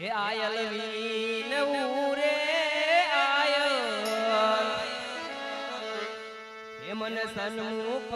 હે આયલ વીન ઉરે આયલ. હે મન સન્મુખ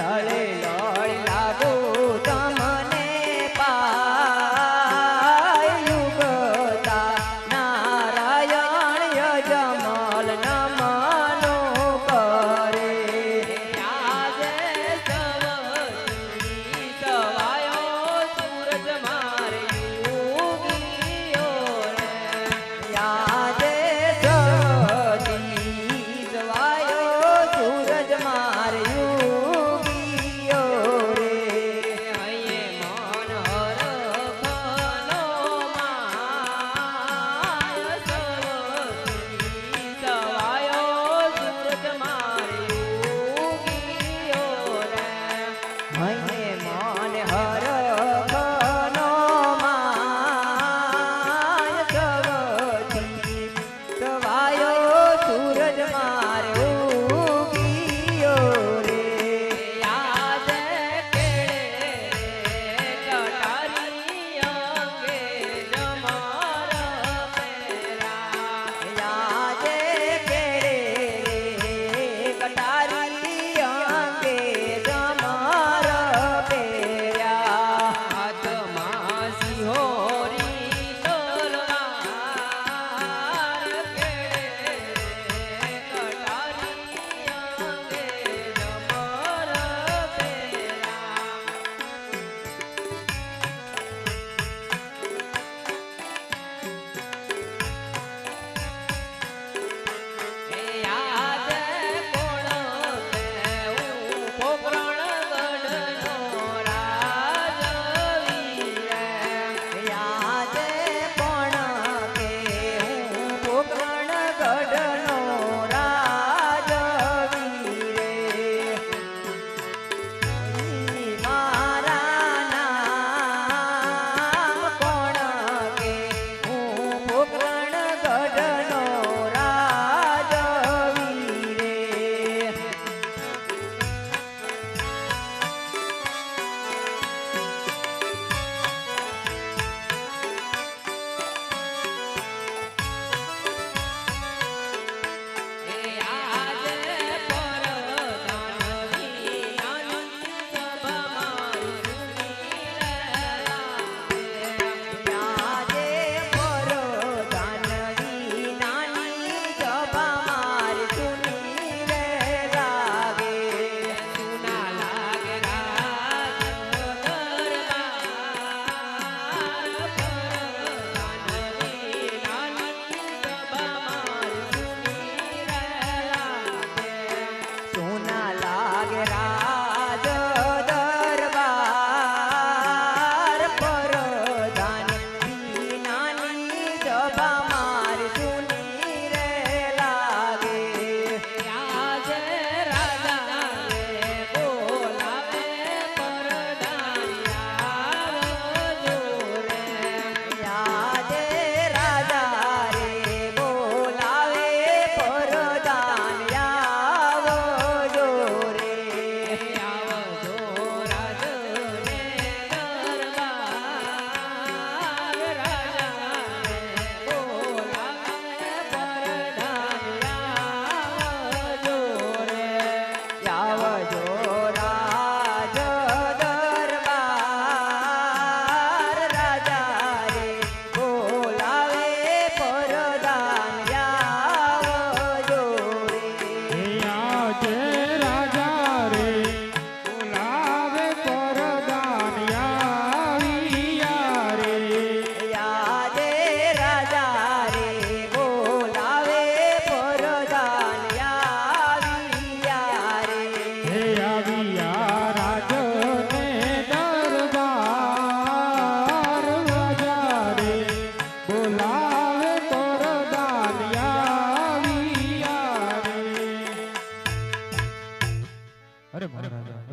ലാല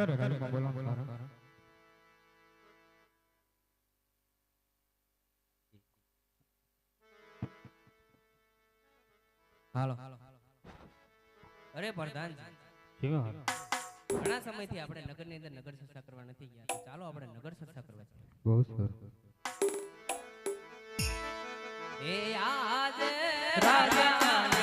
અત્યારે ગાડીમાં મારા હાલો અરે પ્રધાન? ઘણા સમયથી આપણે નગરની અંદર નગર ચર્ચા કરવા નથી ગયા તો ચાલો આપણે નગર ચર્ચા કરવા જઈએ. બહુ સરસ એ આજે રાજા